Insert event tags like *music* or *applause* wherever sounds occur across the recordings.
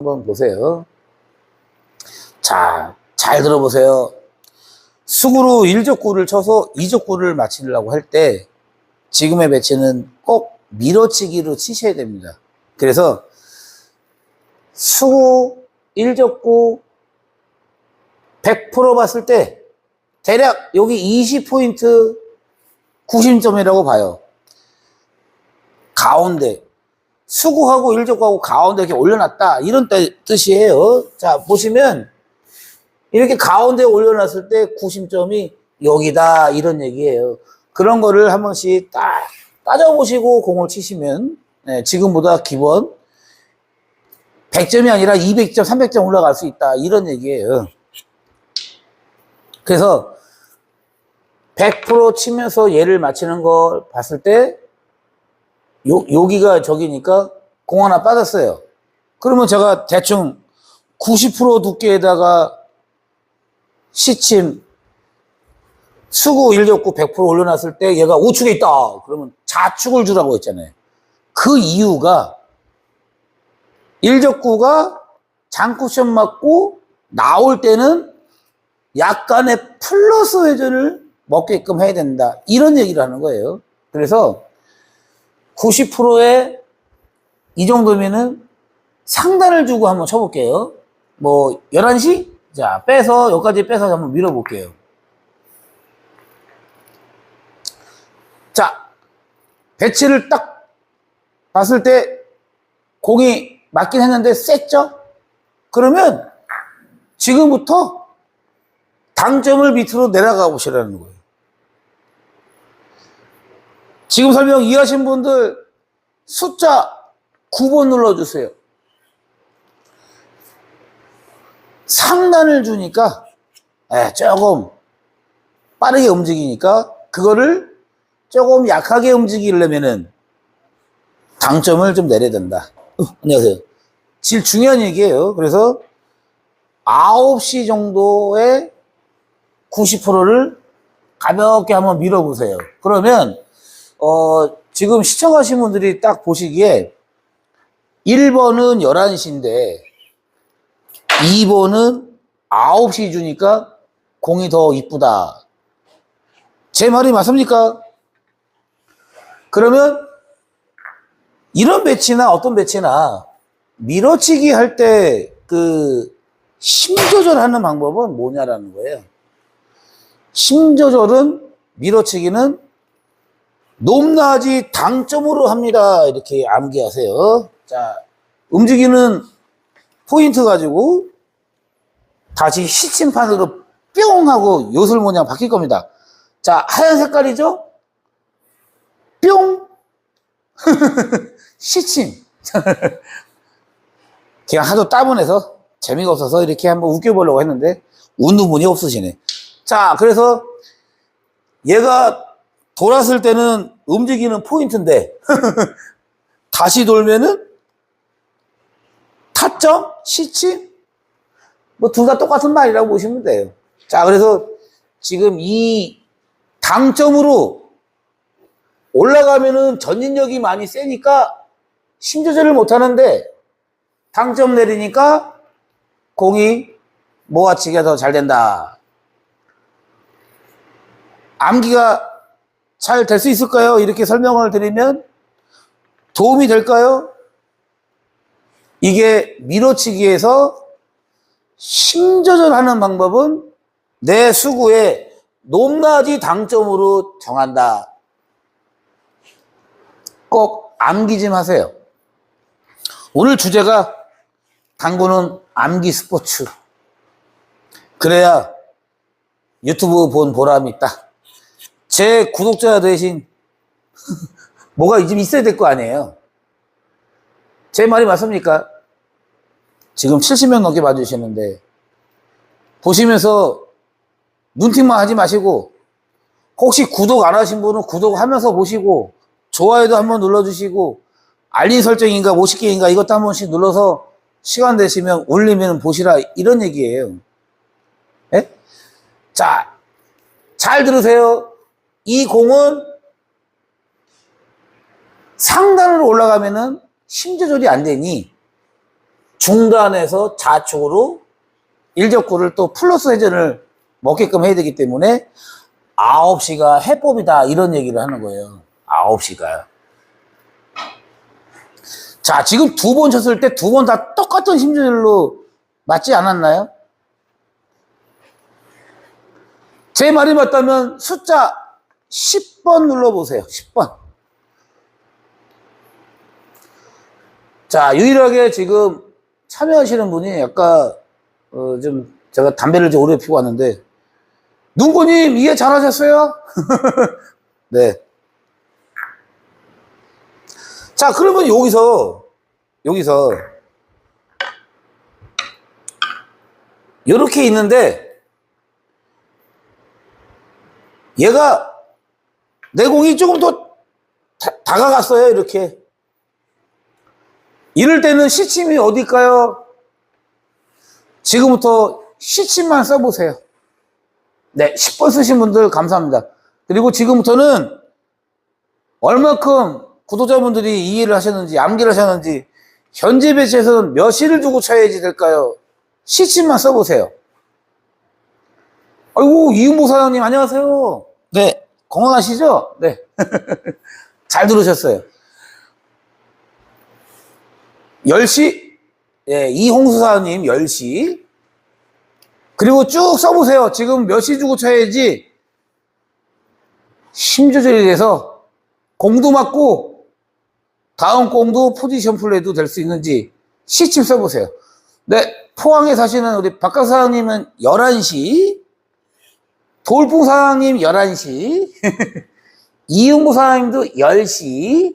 한번 보세요. 자, 잘 들어보세요. 수구로 1족구를 쳐서 2족구를 맞추려고 할 때 지금의 배치는 꼭 밀어치기로 치셔야 됩니다. 그래서 수구 1족구 100% 봤을 때 대략 여기 20포인트 90점이라고 봐요. 가운데 수구하고 일족하고 가운데 이렇게 올려놨다 이런 뜻- 뜻이에요. 자 보시면 이렇게 가운데 올려놨을 때 90점이 여기다 이런 얘기예요. 그런 거를 한 번씩 딱 따져보시고 공을 치시면 네, 지금보다 기본 100점이 아니라 200점, 300점 올라갈 수 있다 이런 얘기예요. 그래서 100% 치면서 얘를 맞히는 걸 봤을 때 요, 여기가 저기니까 공 하나 빠졌어요. 그러면 제가 대충 90% 두께에다가 시침 수구 1족구 100% 올려놨을 때 얘가 우측에 있다. 그러면 좌측을 주라고 했잖아요. 그 이유가 1족구가 장쿠션 맞고 나올 때는 약간의 플러스 회전을 먹게끔 해야 된다. 이런 얘기를 하는 거예요. 그래서 90%에 이 정도면은 상단을 주고 한번 쳐볼게요. 뭐, 11시? 자, 빼서, 여기까지 빼서 한번 밀어볼게요. 자, 배치를 딱 봤을 때 공이 맞긴 했는데 셌죠? 그러면 지금부터 당점을 밑으로 내려가 보시라는 거예요. 지금 설명 이해하신 분들 숫자 9번 눌러주세요. 상단을 주니까 예, 조금 빠르게 움직이니까 그거를 조금 약하게 움직이려면은 당점을 좀 내려야 된다. 어, 안녕하세요. 제일 중요한 얘기예요. 그래서 9시 정도에 90%를 가볍게 한번 밀어보세요. 그러면 어, 지금 시청하신 분들이 딱 보시기에 1번은 11시인데 2번은 9시 주니까 공이 더 이쁘다. 제 말이 맞습니까? 그러면 이런 배치나 어떤 배치나 밀어치기 할 때그힘 조절하는 방법은 뭐냐라는 거예요. 힘 조절은 밀어치기는 높낮이 당점으로 합니다. 이렇게 암기하세요. 자, 움직이는 포인트 가지고 다시 시침판으로 뿅 하고 요술 모양 바뀔 겁니다. 자, 하얀 색깔이죠? 뿅! *laughs* 시침. 그냥 하도 따분해서 재미가 없어서 이렇게 한번 웃겨보려고 했는데 웃는 분이 없으시네. 자, 그래서 얘가 돌았을 때는 움직이는 포인트인데 *laughs* 다시 돌면은 타점, 시침 뭐 둘 다 똑같은 말이라고 보시면 돼요. 자, 그래서 지금 이 당점으로 올라가면은 전진력이 많이 세니까 힘 조절을 못 하는데 당점 내리니까 공이 모아치기가 더 잘 된다. 암기가 잘 될 수 있을까요? 이렇게 설명을 드리면 도움이 될까요? 이게 밀어치기에서 힘 조절하는 방법은 내 수구의 높낮이 당점으로 정한다. 꼭 암기 좀 하세요. 오늘 주제가 당구는 암기 스포츠. 그래야 유튜브 본 보람이 있다. 제 구독자 대신 뭐가 좀 있어야 될 거 아니에요. 제 말이 맞습니까? 지금 70명 넘게 봐주시는데 보시면서 눈팅만 하지 마시고 혹시 구독 안 하신 분은 구독하면서 보시고 좋아요도 한번 눌러주시고 알림 설정인가 50개인가 이것도 한 번씩 눌러서 시간 되시면 올리면 보시라 이런 얘기예요. 예? 자, 잘 들으세요. 이 공은 상단으로 올라가면은 힘 조절이 안 되니 중단해서 좌측으로 일적구를 또 플러스 회전을 먹게끔 해야 되기 때문에 9시가 해법이다 이런 얘기를 하는 거예요. 9시가. 자, 지금 두 번 쳤을 때 두 번 다 똑같은 심지어로 맞지 않았나요? 제 말이 맞다면 숫자 10번 눌러보세요. 10번. 자, 유일하게 지금 참여하시는 분이 약간, 어, 좀, 제가 담배를 좀 오래 피고 왔는데, 눈고님 이해 잘하셨어요? *laughs* 네. 자, 그러면 여기서, 여기서, 이렇게 있는데, 얘가 내 공이 조금 더 다, 다가갔어요, 이렇게. 이럴 때는 시침이 어딜까요? 지금부터 시침만 써보세요. 네, 10번 쓰신 분들 감사합니다. 그리고 지금부터는 얼마큼 구독자분들이 이해를 하셨는지, 암기를 하셨는지, 현재 배치에서는 몇 시를 두고 쳐야지 될까요? 시침만 써보세요. 아이고, 이은보 사장님, 안녕하세요. 네, 건강하시죠? 네. *laughs* 잘 들으셨어요. 10시, 예, 이홍수 사장님 10시. 그리고 쭉 써보세요. 지금 몇 시 주고 쳐야지 힘 조절이 돼서 공도 맞고 다음 공도 포지션 플레이도 될 수 있는지 시침 써보세요. 네, 포항에 사시는 우리 박각 사장님은 11시, 돌풍 사장님 11시, *laughs* 이은구 사장님도 10시,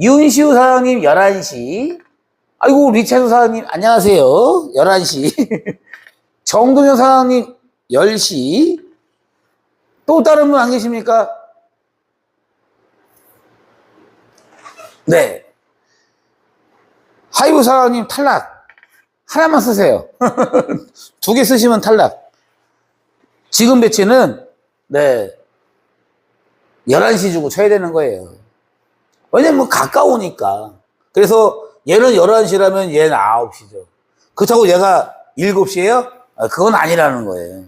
윤시우 사장님 11시, 아이고, 리차드 사장님, 안녕하세요. 11시. *laughs* 정동현 사장님, 10시. 또 다른 분 안 계십니까? 네. 하이브 사장님, 탈락. 하나만 쓰세요. *laughs* 두 개 쓰시면 탈락. 지금 배치는, 네. 11시 주고 쳐야 되는 거예요. 왜냐면 뭐 가까우니까. 그래서 얘는 11시라면 얘는 9시죠. 그렇다고 얘가 7시예요? 그건 아니라는 거예요.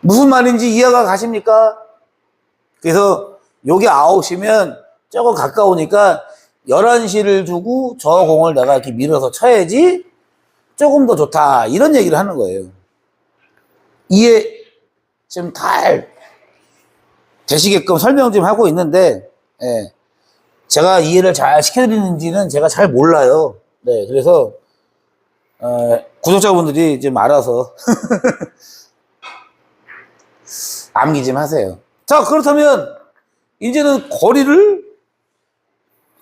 무슨 말인지 이해가 가십니까? 그래서 요게 9시면 조금 가까우니까 11시를 두고 저 공을 내가 이렇게 밀어서 쳐야지 조금 더 좋다. 이런 얘기를 하는 거예요. 이해 좀잘 되시게끔 설명 좀 하고 있는데, 예. 제가 이해를 잘 시켜드리는지는 제가 잘 몰라요. 네, 그래서, 어, 구독자분들이 좀 알아서 *laughs* 암기 좀 하세요. 자, 그렇다면, 이제는 거리를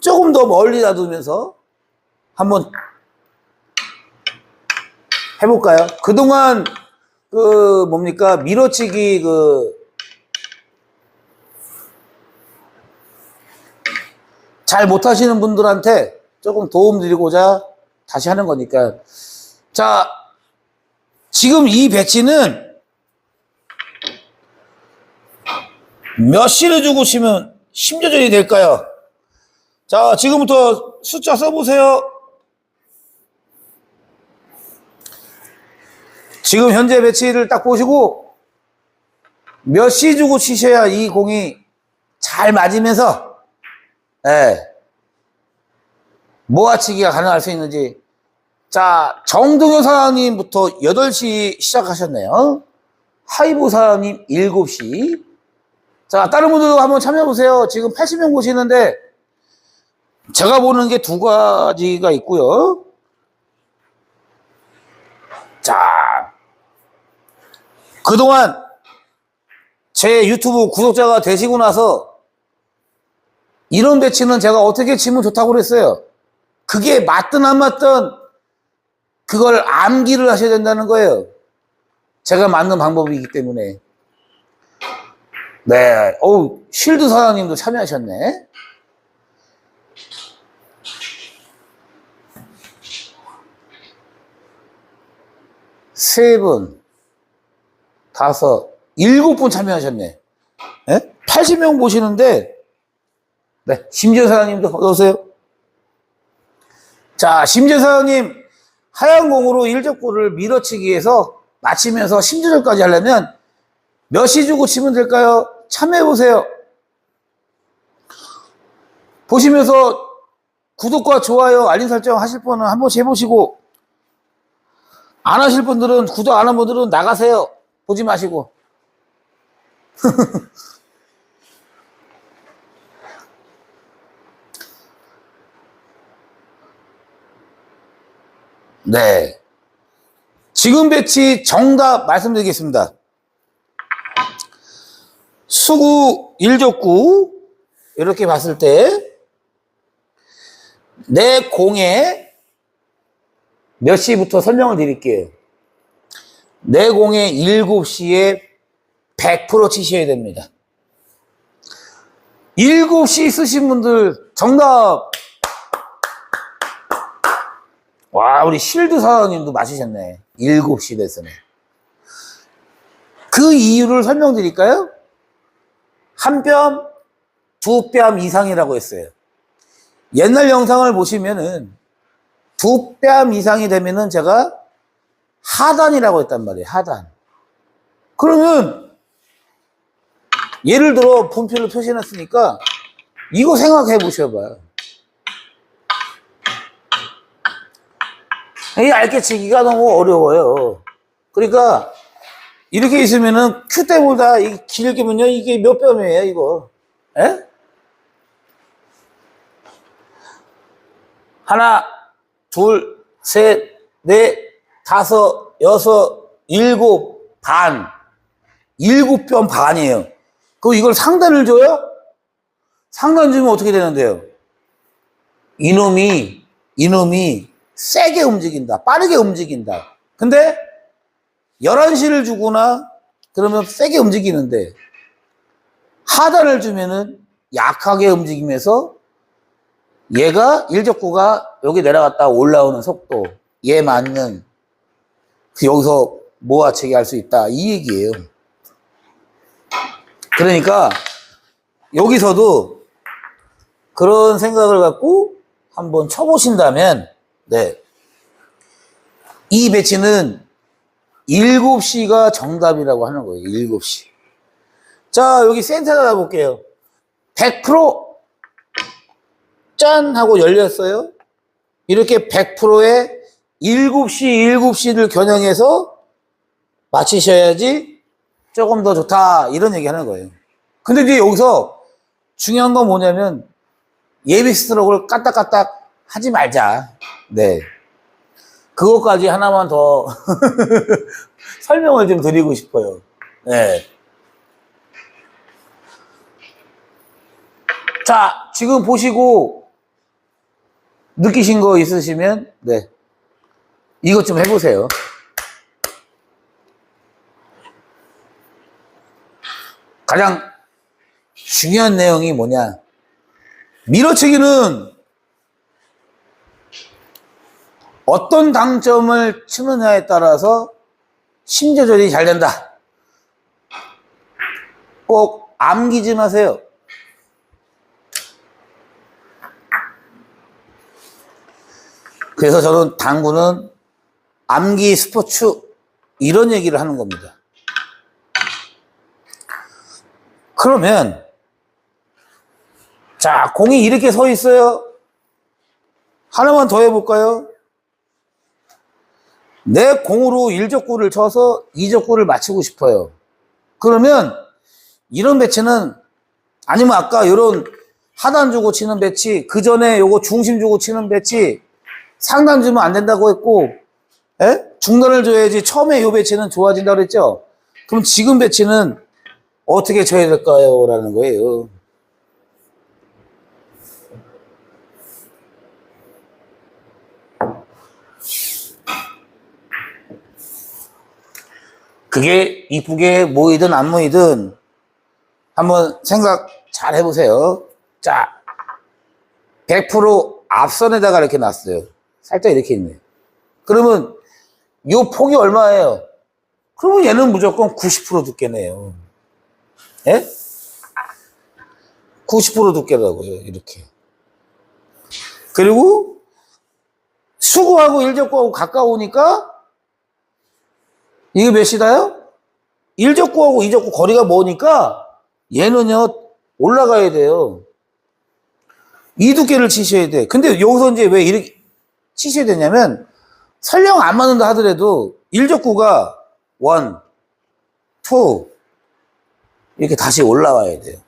조금 더 멀리 놔두면서 한번 해볼까요? 그동안, 그, 뭡니까, 밀어치기, 그, 잘 못하시는 분들한테 조금 도움 드리고자 다시 하는 거니까. 자, 지금 이 배치는 몇 시를 주고 치면 심조절이 될까요? 자, 지금부터 숫자 써보세요. 지금 현재 배치를 딱 보시고 몇 시 주고 치셔야 이 공이 잘 맞으면서 예. 모아치기가 가능할 수 있는지. 자, 정동현 사장님부터 8시 시작하셨네요. 하이보 사장님 7시. 자, 다른 분들도 한번 참여해보세요. 지금 80명 보시는데, 제가 보는 게 두 가지가 있고요. 자, 그동안 제 유튜브 구독자가 되시고 나서 이런 배치는 제가 어떻게 치면 좋다고 그랬어요. 그게 맞든 안 맞든 그걸 암기를 하셔야 된다는 거예요. 제가 맞는 방법이기 때문에. 네. 어우, 쉴드 사장님도 참여하셨네. 세 분, 다섯, 일곱 분 참여하셨네. 예? 80명 보시는데 네, 심지어 사장님도 어서오세요. 자, 심재사님, 하얀 공으로 일적구를 밀어치기해서 맞히면서 심조절까지 하려면 몇 시 주고 치면 될까요? 참여해보세요. 보시면서 구독과 좋아요, 알림 설정 하실 분은 한 번씩 해보시고, 안 하실 분들은, 구독 안 한 분들은 나가세요. 보지 마시고. *laughs* 네. 지금 배치 정답 말씀드리겠습니다. 수구, 일족구, 이렇게 봤을 때, 내 공에 몇 시부터 설명을 드릴게요. 내 공에 7시에 100% 치셔야 됩니다. 7시 쓰신 분들 정답! 와, 우리 실드 사장님도 맞으셨네. 7시 됐으네. 그 이유를 설명드릴까요? 한 뼘, 두 뼘 이상이라고 했어요. 옛날 영상을 보시면은 두뼘 이상이 되면은 제가 하단이라고 했단 말이에요. 하단. 그러면 예를 들어 분표를 표시해놨으니까 이거 생각해 보셔봐요. 이 알깨치기가 너무 어려워요. 그러니까 이렇게 있으면은 큐 때보다 이 길게 면요 이게 몇 뼘이에요 이거? 에? 하나, 둘, 셋, 넷, 다섯, 여섯, 일곱, 반. 일곱 뼘 반이에요. 그럼 이걸 상단을 줘요? 상단 주면 어떻게 되는데요? 이놈이, 이놈이 세게 움직인다. 빠르게 움직인다. 근데 11시를 주거나 그러면 세게 움직이는데 하단을 주면은 약하게 움직이면서 얘가 일적구가 여기 내려갔다 올라오는 속도 얘 맞는 그 여기서 모아치기 할수 있다 이 얘기예요. 그러니까 여기서도 그런 생각을 갖고 한번 쳐보신다면 네. 이 배치는 7시가 정답이라고 하는 거예요. 7시. 자, 여기 센터에다 볼게요. 100%짠 하고 열렸어요. 이렇게 100%에 7시, 7시를 겨냥해서 맞히셔야지 조금 더 좋다. 이런 얘기 하는 거예요. 근데 이제 여기서 중요한 건 뭐냐면 예비 스트로크를 까딱까딱 하지 말자. 네. 그것까지 하나만 더 *laughs* 설명을 좀 드리고 싶어요. 네. 자, 지금 보시고 느끼신 거 있으시면, 네. 이것 좀 해보세요. 가장 중요한 내용이 뭐냐. 밀어치기는 어떤 당점을 치느냐에 따라서 힘 조절이 잘 된다. 꼭 암기지 마세요. 그래서 저는 당구는 암기 스포츠 이런 얘기를 하는 겁니다. 그러면 자 공이 이렇게 서 있어요. 하나만 더 해볼까요? 내 공으로 1적구를 쳐서 2적구를 맞추고 싶어요. 그러면 이런 배치는 아니면 아까 이런 하단 주고 치는 배치 그 전에 요거 중심 주고 치는 배치 상단 주면 안 된다고 했고 에? 중단을 줘야지 처음에 요 배치는 좋아진다고 그랬죠. 그럼 지금 배치는 어떻게 쳐야 될까요? 라는 거예요. 그게 이쁘게 모이든 안 모이든 한번 생각 잘 해보세요. 자, 100% 앞선에다가 이렇게 놨어요. 살짝 이렇게 있네. 그러면 요 폭이 얼마예요? 그러면 얘는 무조건 90% 두께네요. 예? 90% 두께라고요, 이렇게. 그리고 수구하고 일적구하고 가까우니까 이게 몇이다요? 일적구하고 이적구 거리가 뭐니까 얘는요 올라가야 돼요. 이 두께를 치셔야 돼. 근데 여기서 이제 왜 이렇게 치셔야 되냐면 설령 안 맞는다 하더라도 일적구가 원, 투 이렇게 다시 올라와야 돼요.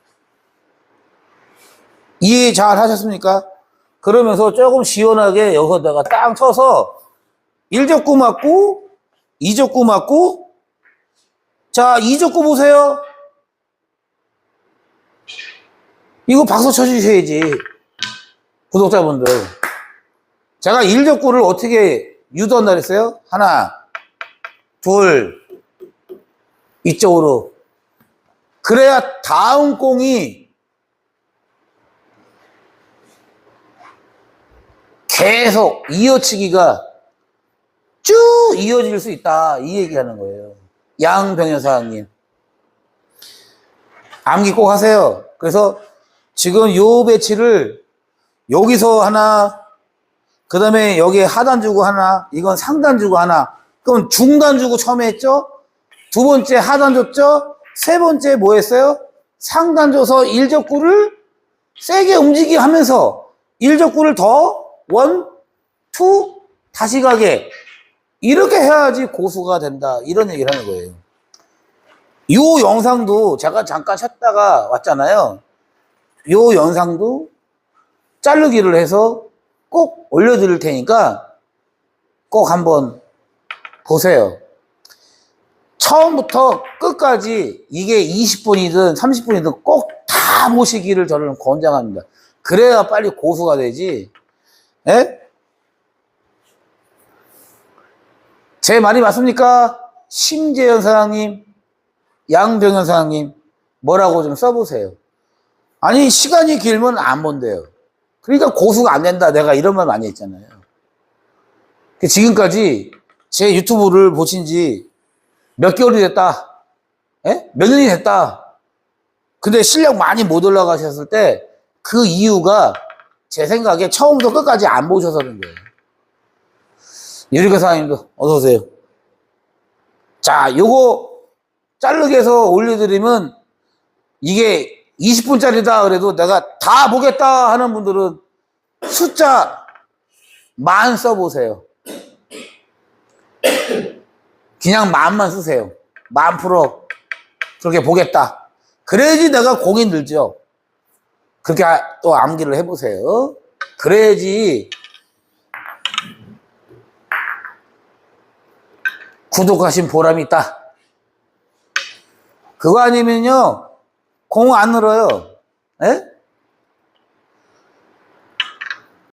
이해 잘 하셨습니까? 그러면서 조금 시원하게 여기다가 딱 쳐서 1적구 맞고 2적구 맞고 자 2적구 보세요. 이거 박수 쳐주셔야지 구독자분들. 제가 1적구를 어떻게 유도한다 그랬어요? 하나 둘 이쪽으로 그래야 다음 공이 계속 이어치기가 쭉 이어질 수 있다. 이 얘기하는 거예요. 양병현 사장님. 암기 꼭 하세요. 그래서 지금 요 배치를 여기서 하나, 그 다음에 여기에 하단 주고 하나, 이건 상단 주고 하나, 그럼 중단 주고 처음에 했죠? 두 번째 하단 줬죠? 세 번째 뭐 했어요? 상단 줘서 일적구를 세게 움직이게 하면서 일적구를 더 원, 투, 다시 가게. 이렇게 해야지 고수가 된다. 이런 얘기를 하는 거예요. 요 영상도 제가 잠깐 쉬었다가 왔잖아요. 요 영상도 자르기를 해서 꼭 올려드릴 테니까 꼭 한번 보세요. 처음부터 끝까지 이게 20분이든 30분이든 꼭 다 보시기를 저는 권장합니다. 그래야 빨리 고수가 되지. 예? 제 말이 맞습니까? 심재현 사장님, 양병현 사장님, 뭐라고 좀 써보세요. 아니, 시간이 길면 안 본대요. 그러니까 고수가 안 된다. 내가 이런 말 많이 했잖아요. 그 지금까지 제 유튜브를 보신 지 몇 개월이 됐다. 예? 몇 년이 됐다. 근데 실력 많이 못 올라가셨을 때 그 이유가 제 생각에 처음부터 끝까지 안 보셔서 그런 거예요. 유리가 사장님도 어서오세요. 자, 요거 자르게 해서 올려드리면 이게 20분짜리다 그래도 내가 다 보겠다 하는 분들은 숫자 만 써보세요. 그냥 만만 쓰세요. 만 프로 그렇게 보겠다. 그래야지 내가 공이 늘죠. 그렇게 아- 또 암기를 해보세요. 그래야지 구독하신 보람이 있다. 그거 아니면요, 공안 늘어요. 예?